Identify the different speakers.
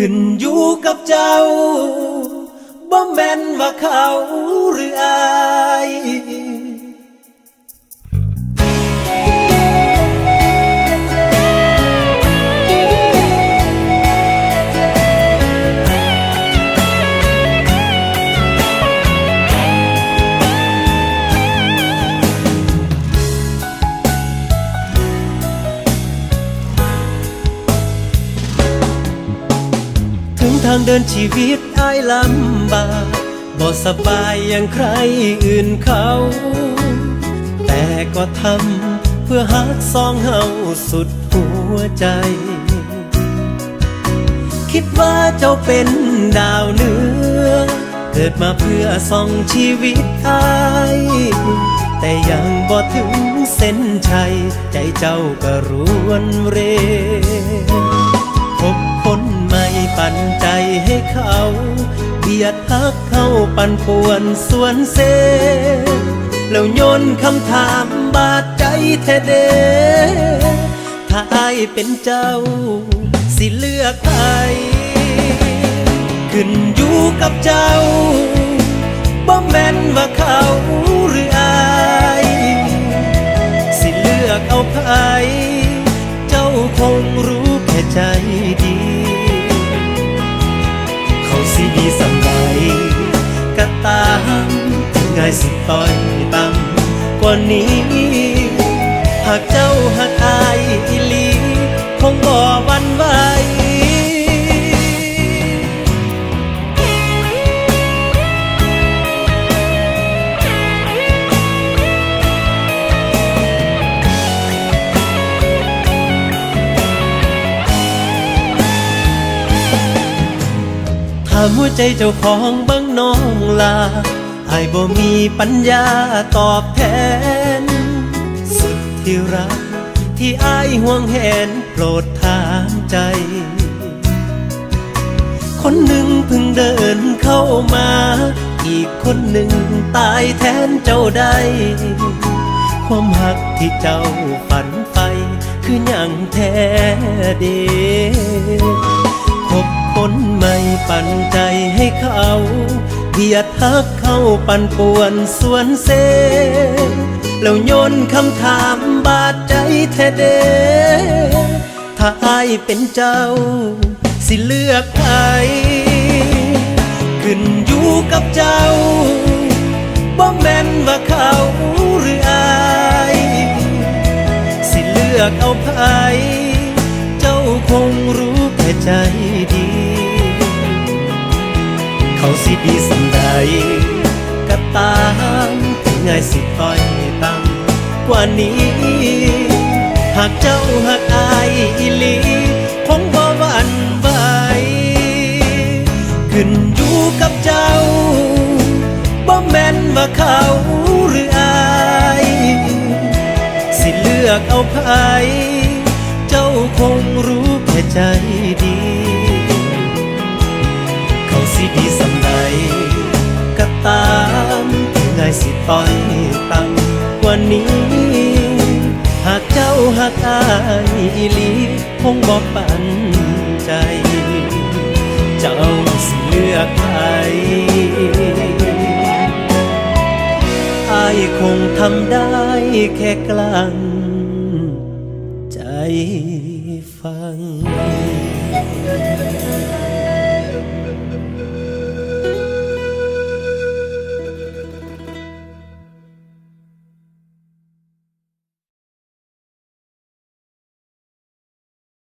Speaker 1: ขึ้นอยู่กับเจ้าบ่แม่นว่าเขาหรืออาย ถึงทางเดินชีวิตอ้ายลำบากบ่สบายอย่างใครอื่นเขา แต่ก็ทำเพื่อหักสองเฮาสุดหัวใจ คิดว่าเจ้าเป็นดาวเหนือเกิดมาเพื่อส่องชีวิตอ้ายแต่ยังบ่ถึงเส้นชัย ใจเจ้าก็รวนเรพบ ปันใจให้เขาเบียดฮักเข้าปันป่วนสวนเซ แล้วโยนคำถามบาดใจแท้เดถ้าอายเป็นเจ้า สิเลือกใครขึ้นอยู่กับเจ้าบ่แม่นว่าเขาหรืออายสิเลือกเอาไผเจ้าคงรู้ายสิต่อยต่ำกว่านี้ หากเจ้าหักอายอีหลี คงบ่หวันไหวถามหัวใจเจ้าของบิ้งน้องลา อายบ่มีปัญญาตอบแทน สุดที่รัก ที่อายห่วงแหนโปรดถามใจ คนหนึ่งเพิ่งเดินเข้ามา อีกคนหนึ่งตายแทนเจ้าได้ความหักที่เจ้าฝันไป คืออย่างแท้เดพบคนใหม่ปันใจให้เขา เบียดฮักเข้าปั่นป่วนสวนเซ แล้วโยนคำถามบาดใจแท้เดถ้าอายเป็นเจ้า สิเลือกใครขึ้นอยู่กับเจ้าบ่แม่นว่าเขาหรืออายสิเลือกเอาไผเจ้าคงรู้แค่ใจ เขาสิดีสำใดก็ตามถึงไงสิต้อยต่ำกว่านี้ หากเจ้าหากอายอีลี คงบ่วันไหวขึ้นอยู่กับเจ้าบ่แม่นว่าเขาหรืออายสิเลือกเอาไผเจ้าคงรู้แค่ใจดี เขาสิดีสำ ต่อยต่ำกวันนี้ หากเจ้าหากอายอีลีคงบอกปันใจ เจ้าสิเลือกใครอายคงทำได้แค่กลั้นใจฟัง